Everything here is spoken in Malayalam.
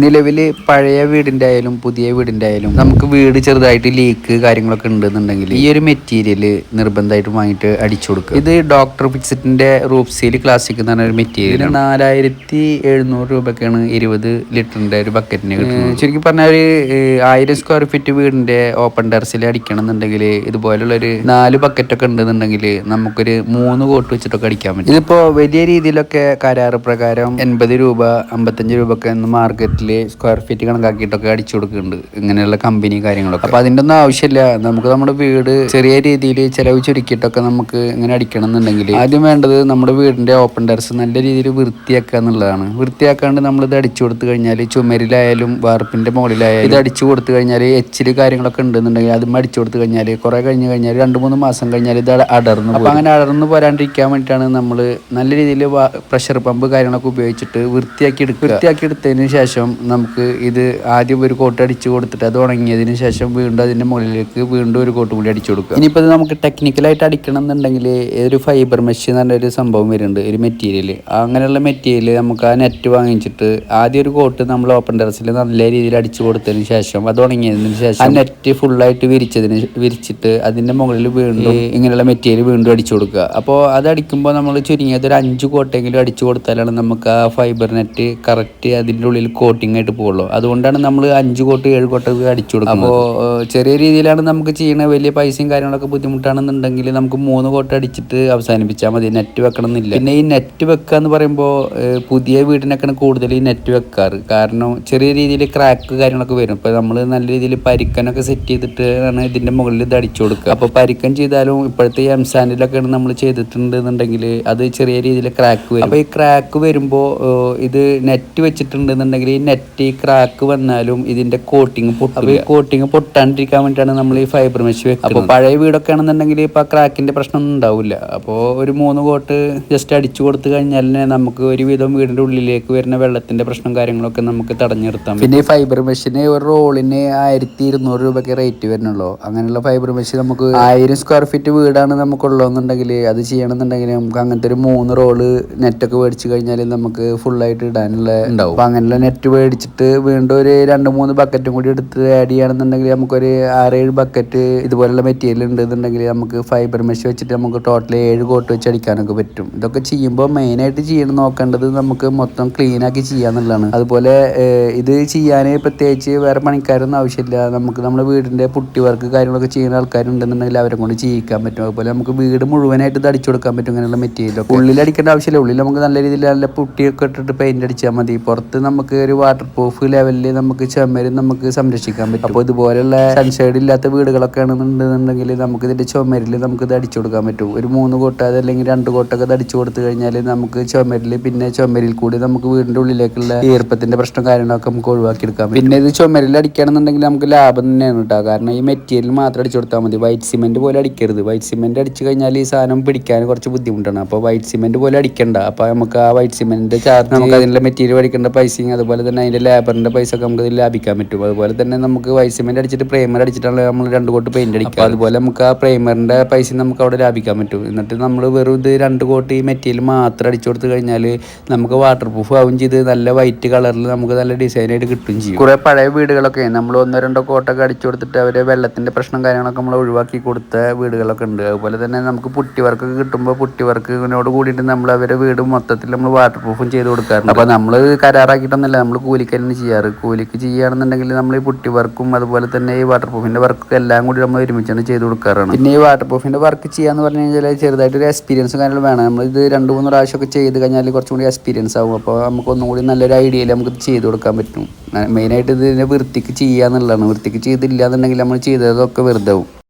നിലവിൽ പഴയ വീടിന്റെ ആയാലും പുതിയ വീടിന്റെ ആയാലും നമുക്ക് വീട് ചെറുതായിട്ട് ലീക്ക് കാര്യങ്ങളൊക്കെ ഉണ്ടെന്നുണ്ടെങ്കിൽ ഈ ഒരു മെറ്റീരിയൽ നിർബന്ധമായിട്ട് വാങ്ങിയിട്ട് അടിച്ചു കൊടുക്കുക. ഇത് ഡോക്ടർ ഫിക്സിറ്റിന്റെ റൂഫ് സീൽ ക്ലാസിക് എന്ന് പറഞ്ഞ ഒരു മെറ്റീരിയൽ നാലായിരത്തി എഴുന്നൂറ് രൂപയ്ക്കാണ് ഇരുപത് ലിറ്ററിന്റെ ഒരു ബക്കറ്റിന് കിട്ടുന്നത്. ശരിക്കും പറഞ്ഞാൽ ഒരു ആയിരം സ്ക്വയർ ഫീറ്റ് വീടിന്റെ ഓപ്പൺ ടെറസിൽ അടിക്കണം എന്നുണ്ടെങ്കിൽ ഇതുപോലുള്ള ഒരു നാല് ബക്കറ്റൊക്കെ ഉണ്ടെന്നുണ്ടെങ്കിൽ നമുക്കൊരു മൂന്ന് കോട്ട് വെച്ചിട്ടൊക്കെ അടിക്കാൻ പറ്റും. ഇതിപ്പോ വലിയ രീതിയിലൊക്കെ കരാറ് പ്രകാരം എൺപത് രൂപ അമ്പത്തഞ്ച് രൂപ ഒക്കെ എന്ന് മാർക്കറ്റിൽ സ്ക്വയർ ഫീറ്റ് കണക്കാക്കിയിട്ടൊക്കെ അടിച്ചു കൊടുക്കുന്നുണ്ട്. ഇങ്ങനെയുള്ള കമ്പനി കാര്യങ്ങളൊക്കെ. അപ്പൊ അതിന്റെ ഒന്നും ആവശ്യമില്ല. നമുക്ക് നമ്മുടെ വീട് ചെറിയ രീതിയിൽ ചെലവ് ചുരുക്കിയിട്ടൊക്കെ നമുക്ക് ഇങ്ങനെ അടിക്കണം എന്നുണ്ടെങ്കിൽ ആദ്യം വേണ്ടത് നമ്മുടെ വീടിന്റെ ഓപ്പൺ ടെറസ് നല്ല രീതിയിൽ വൃത്തിയാക്കുക എന്നുള്ളതാണ്. വൃത്തിയാക്കാണ്ട് നമ്മൾ ഇത് അടിച്ചു കൊടുത്തു കഴിഞ്ഞാൽ ചുമരിലായാലും വാർപ്പിന്റെ മുകളിലായാലും ഇത് അടിച്ചു കൊടുത്തു കഴിഞ്ഞാൽ എച്ചിൽ കാര്യങ്ങളൊക്കെ ഉണ്ടെന്നുണ്ടെങ്കിൽ അതും അടിച്ചു കൊടുത്തു കഴിഞ്ഞാൽ കുറെ കഴിഞ്ഞ് കഴിഞ്ഞാൽ രണ്ട് മൂന്ന് മാസം കഴിഞ്ഞാൽ ഇത് അട- അടർന്നു അപ്പൊ അങ്ങനെ അടർന്നു പോരാണ്ടിരിക്കാൻ വേണ്ടിയിട്ടാണ് നമ്മൾ നല്ല രീതിയിൽ പ്രഷർ പമ്പ് കാര്യങ്ങളൊക്കെ ഉപയോഗിച്ചിട്ട് വൃത്തിയാക്കി എടുക്കുക. വൃത്തിയാക്കി എടുത്തതിന് ശേഷം നമുക്ക് ഇത് ആദ്യം ഒരു കോട്ട് അടിച്ചു കൊടുത്തിട്ട് അത് ഉണങ്ങിയതിന് ശേഷം വീണ്ടും അതിന്റെ മുകളിലേക്ക് വീണ്ടും ഒരു കോട്ട് കൂടി അടിച്ചു കൊടുക്കുക. ഇനിയിപ്പോൾ ഇത് നമുക്ക് ടെക്നിക്കലായിട്ട് അടിക്കണം എന്നുണ്ടെങ്കിൽ ഒരു ഫൈബർ മെഷീൻ എന്ന് പറഞ്ഞൊരു സംഭവം വരുന്നുണ്ട് ഒരു മെറ്റീരിയൽ അങ്ങനെയുള്ള മെറ്റീരിയൽ നമുക്ക് ആ നെറ്റ് വാങ്ങിച്ചിട്ട് ആദ്യം ഒരു കോട്ട് നമ്മൾ ഓപ്പൺ ടെറസിൽ നല്ല രീതിയിൽ അടിച്ചു കൊടുത്തതിന് ശേഷം അത് ഉണങ്ങിയതിന് ശേഷം ആ നെറ്റ് ഫുള്ളായിട്ട് വിരിച്ചതിന് വിരിച്ചിട്ട് അതിന്റെ മുകളിൽ വീണ്ടും ഇങ്ങനെയുള്ള മെറ്റീരിയൽ വീണ്ടും അടിച്ചു കൊടുക്കുക. അപ്പോൾ അത് അടിക്കുമ്പോൾ നമ്മൾ ചുരുങ്ങിയത് ഒരു അഞ്ച് കോട്ടെങ്കിലും അടിച്ചു കൊടുത്താലാണ് നമുക്ക് ആ ഫൈബർ നെറ്റ് കറക്റ്റ് അതിന്റെ ഉള്ളിൽ കോട്ടിംഗ് ആയിട്ട് പോകുള്ളൂ അതുകൊണ്ടാണ് നമ്മൾ അഞ്ച് കോട്ട് ഏഴ് കോട്ടൊക്കെ അടിച്ചു കൊടുക്കുന്നത്. അപ്പോൾ ചെറിയ രീതിയിലാണ് നമുക്ക് ചെയ്യണ വലിയ പൈസയും കാര്യങ്ങളൊക്കെ ബുദ്ധിമുട്ടാണെന്നുണ്ടെങ്കിൽ നമുക്ക് മൂന്ന് കോട്ട് അടിച്ചിട്ട് അവസാനിപ്പിച്ചാൽ മതി. നെറ്റ് വെക്കണം എന്നില്ല പിന്നെ ഈ നെറ്റ് വെക്കുക എന്ന് പറയുമ്പോൾ പുതിയ വീടിനൊക്കെയാണ് കൂടുതൽ ഈ നെറ്റ് വെക്കാറ്. കാരണം ചെറിയ രീതിയിൽ ക്രാക്ക് കാര്യങ്ങളൊക്കെ വരും. ഇപ്പോൾ നമ്മൾ നല്ല രീതിയിൽ പരിക്കനൊക്കെ സെറ്റ് ചെയ്തിട്ട് ആണ് ഇതിന്റെ മുകളിൽ ഇത് അടിച്ചു കൊടുക്കുക. അപ്പോൾ പരിക്കൻ ചെയ്താലും ഇപ്പോഴത്തെ ഈ എംസാൻഡിലൊക്കെയാണ് നമ്മൾ ചെയ്തിട്ടുണ്ട് എന്നുണ്ടെങ്കിൽ അത് ചെറിയ രീതിയിൽ ക്രാക്ക് വരും. അപ്പോൾ ഈ ക്രാക്ക് വരുമ്പോൾ ഇത് നെറ്റ് വെച്ചിട്ടുണ്ടെന്നുണ്ടെങ്കിൽ ഈ നെറ്റ് ക്രാക്ക് വന്നാലും ഇതിന്റെ കോട്ടിങ് പൊട്ടും. അപ്പോൾ ഈ കോട്ടിങ് പൊട്ടാണ്ടിരിക്കാൻ വേണ്ടിയിട്ടാണ് നമ്മൾ ഈ ഫൈബർ മെഷ് വെക്കുന്നത്. അപ്പോൾ പഴയ വീടൊക്കെ ആണെന്നുണ്ടെങ്കിൽ ഇപ്പോൾ ക്രാക്കിന്റെ പ്രശ്നമൊന്നും ഉണ്ടാവില്ല. അപ്പോൾ ഒരു മൂന്ന് കോട്ട് ജസ്റ്റ് അടിച്ചു കൊടുത്തു കഴിഞ്ഞാൽ തന്നെ നമുക്ക് ഒരുവിധം വീടിന്റെ ഉള്ളിലേക്ക് വരുന്ന വെള്ളത്തിന്റെ പ്രശ്നം കാര്യങ്ങളൊക്കെ നമുക്ക് തടഞ്ഞു നിർത്താം പിന്നെ ഈ ഫൈബർ മെഷിന് ഒരു റോളിന് ആയിരത്തി ഇരുന്നൂറ് രൂപയ്ക്ക് റേറ്റ് വരുന്നുള്ളൂ. അങ്ങനെയുള്ള ഫൈബർ മെഷ് നമുക്ക് ആയിരം സ്ക്വയർ ഫീറ്റ് വീടാണ് നമുക്കുള്ളതെന്നുണ്ടെങ്കിൽ അത് ചെയ്യണമെന്നുണ്ടെങ്കിൽ നമുക്ക് അങ്ങനത്തെ ഒരു മൂന്ന് റോൾ നെറ്റൊക്കെ മേടിച്ചു കഴിഞ്ഞാൽ നമുക്ക് ഫുള്ളായിട്ട് ഇടാനുള്ള ഉണ്ടാവും. അപ്പോൾ അങ്ങനെയുള്ള നെറ്റ് മേടിച്ചിട്ട് വീണ്ടും ഒരു രണ്ട് മൂന്ന് ബക്കറ്റും കൂടി എടുത്ത് ആഡ് ചെയ്യുകയാണെന്നുണ്ടെങ്കിൽ നമുക്കൊരു ആറേഴ് ബക്കറ്റ് ഇതുപോലുള്ള മെറ്റീരിയൽ ഉണ്ടെന്നുണ്ടെങ്കിൽ നമുക്ക് ഫൈബർ മെഷ് വെച്ചിട്ട് നമുക്ക് ടോട്ടൽ ഏഴ് കോട്ട് വെച്ച് അടിക്കാനൊക്കെ പറ്റും. ഇതൊക്കെ ചെയ്യുമ്പോൾ മെയിനായിട്ട് ചെയ്യണം നോക്കേണ്ടത് നമുക്ക് മൊത്തം ക്ലീനാക്കി ചെയ്യാന്നുള്ളതാണ് അതുപോലെ ഇത് ചെയ്യാൻ പ്രത്യേകിച്ച് വേറെ പണിക്കാരൊന്നും ആവശ്യമില്ല. നമുക്ക് നമ്മുടെ വീടിന്റെ പുട്ടി വർക്ക് കാര്യങ്ങളൊക്കെ ചെയ്യുന്ന ആൾക്കാരുണ്ടെന്നുണ്ടെങ്കിൽ അവരെ കൊണ്ട് ചെയ്യിക്കാൻ പറ്റും. അതുപോലെ നമുക്ക് വീട് മുഴുവനായിട്ട് ഇത് അടിച്ചു കൊടുക്കാൻ പറ്റും ഇങ്ങനെയുള്ള മെറ്റീരിയൽ ഉള്ളിൽ അടിക്കേണ്ട ആവശ്യമില്ല. ഉള്ളിൽ നമുക്ക് നല്ല രീതിയിൽ നല്ല പുട്ടിയൊക്കെ ഇട്ടിട്ട് പെയിന്റ് അടിച്ചാൽ മതി. പുറത്ത് നമുക്ക് ഒരു വാട്ടർ പ്രൂഫ് ലെവലിൽ നമുക്ക് ചുമര് നമുക്ക് സംരക്ഷിക്കാൻ പറ്റും. അപ്പോൾ ഇതുപോലെയുള്ള സൺഷെയ്ഡ് ഇല്ലാത്ത വീടുകളൊക്കെ ആണെന്നുണ്ടെന്നുണ്ടെങ്കിൽ നമുക്ക് ഇതിന്റെ ചുമരിൽ നമുക്ക് ഇത് അടിച്ചു കൊടുക്കാൻ പറ്റും. ഒരു മൂന്ന് കോട്ട അതല്ലെങ്കിൽ രണ്ട് കോട്ടൊക്കെ ഇത് അടിച്ചു കൊടുത്തു കഴിഞ്ഞാൽ നമുക്ക് ചുമരിൽ പിന്നെ ചുമരിൽ കൂടി നമുക്ക് വീടിന്റെ ഉള്ളിലേക്കുള്ള ഈർപ്പത്തിന്റെ പ്രശ്നം കാര്യങ്ങളൊക്കെ നമുക്ക് ഒഴിവാക്കി എടുക്കാം പിന്നെ ഇത് ചുമരിൽ അടിക്കുകയാണെന്നുണ്ടെങ്കിൽ നമുക്ക് ലാഭം തന്നെയാണ് കേട്ടോ. കാരണം ഈ മെറ്റീരിയൽ മാത്രം അടിച്ചു കൊടുത്താൽ മതി. വൈറ്റ് സിമെന്റ് പോലെ അടിക്കരുത്. വൈറ്റ് സിമെന്റ് അടിച്ചു കഴിഞ്ഞാൽ ഈ സാധനം പിടിക്കാൻ കുറച്ച് ബുദ്ധിമുട്ടാണ്. അപ്പോൾ വൈറ്റ് സിമെന്റ് പോലെ അടിക്കണ്ട. അപ്പോൾ നമുക്ക് ആ വൈറ്റ് സിമെന്റിന്റെ ചാർജ് നമുക്ക് അതിനുള്ള മെറ്റീരിയൽ അടിക്കേണ്ട പൈസയും അതുപോലെ തന്നെ അതിന്റെ ലേബറിന്റെ പൈസ ഒക്കെ നമുക്ക് ലാഭിക്കാൻ പറ്റും. അതുപോലെ തന്നെ നമുക്ക് വൈസിമെന്റ് അടിച്ചിട്ട് പ്രൈമർ അടിച്ചിട്ടാണ് നമ്മൾ രണ്ട് കോട്ട് പെയിന്റ് അടിക്കുക. അതുപോലെ നമുക്ക് ആ പ്രൈമറിന്റെ പൈസ നമുക്ക് അവിടെ ലാഭിക്കാൻ പറ്റും. എന്നിട്ട് നമ്മൾ വെറും ഇത് രണ്ട് കോട്ട് ഈ മെറ്റീരിയൽ മാത്രം അടിച്ചു കൊടുത്തു കഴിഞ്ഞാൽ നമുക്ക് വാട്ടർ പ്രൂഫ് ആവും ചെയ്ത് നല്ല വൈറ്റ് കളറിൽ നമുക്ക് നല്ല ഡിസൈനായിട്ട് കിട്ടും ചെയ്യും. കുറേ പഴയ വീടുകളൊക്കെ നമ്മൾ ഒന്നോ രണ്ടോ കോട്ടൊക്കെ അടിച്ചു കൊടുത്തിട്ട് അവർ വെള്ളത്തിന്റെ പ്രശ്നം കാര്യങ്ങളൊക്കെ നമ്മൾ ഒഴിവാക്കി കൊടുത്ത വീടുകളൊക്കെ ഉണ്ട്. അതുപോലെ തന്നെ നമുക്ക് പുട്ടി വർക്കൊക്കെ കിട്ടുമ്പോൾ പുട്ടി വർക്കിനോട് കൂടിയിട്ട് നമ്മൾ അവരെ വീട് മൊത്തത്തിൽ നമ്മൾ വാട്ടർ പ്രൂഫും ചെയ്ത് കൊടുക്കാറുണ്ട്. അപ്പോൾ നമ്മൾ കരാറാക്കിയിട്ടൊന്നുമില്ല. നമ്മൾ കൂലിക്ക് തന്നെ ചെയ്യാറ്. കൂലിക്ക് ചെയ്യുകയാണെന്നുണ്ടെങ്കിൽ നമ്മൾ ഈ പുട്ടി വർക്കും അതുപോലെ തന്നെ ഈ വാട്ടർ പ്രൂഫിന്റെ വർക്കൊക്കെ എല്ലാം കൂടി നമ്മൾ ഒരുമിച്ചാണ് ചെയ്ത് കൊടുക്കാറാണ്. പിന്നെ ഈ വാട്ടർ പ്രൂഫിന്റെ വർക്ക് ചെയ്യാന്ന് പറഞ്ഞു കഴിഞ്ഞാൽ ചെറുതായിട്ടൊരു എക്സ്പീരിയൻസും കാര്യങ്ങളും വേണം. നമ്മൾ ഇത് രണ്ട് മൂന്ന് പ്രാവശ്യമൊക്കെ ചെയ്ത് കഴിഞ്ഞാൽ കുറച്ചും കൂടി എക്സ്പീരിയൻസ് ആവും. അപ്പോൾ നമുക്ക് ഒന്നുകൂടി നല്ലൊരു ഐഡിയയിൽ നമുക്ക് ചെയ്ത് കൊടുക്കാൻ പറ്റും. മെയിനായിട്ട് ഇതിനെ വൃത്തിക്ക് ചെയ്യുക എന്നുള്ളതാണ്. വൃത്തിക്ക് ചെയ്തില്ല എന്നുണ്ടെങ്കിൽ നമ്മൾ ചെയ്തതൊക്കെ വെറുതെ ആവും.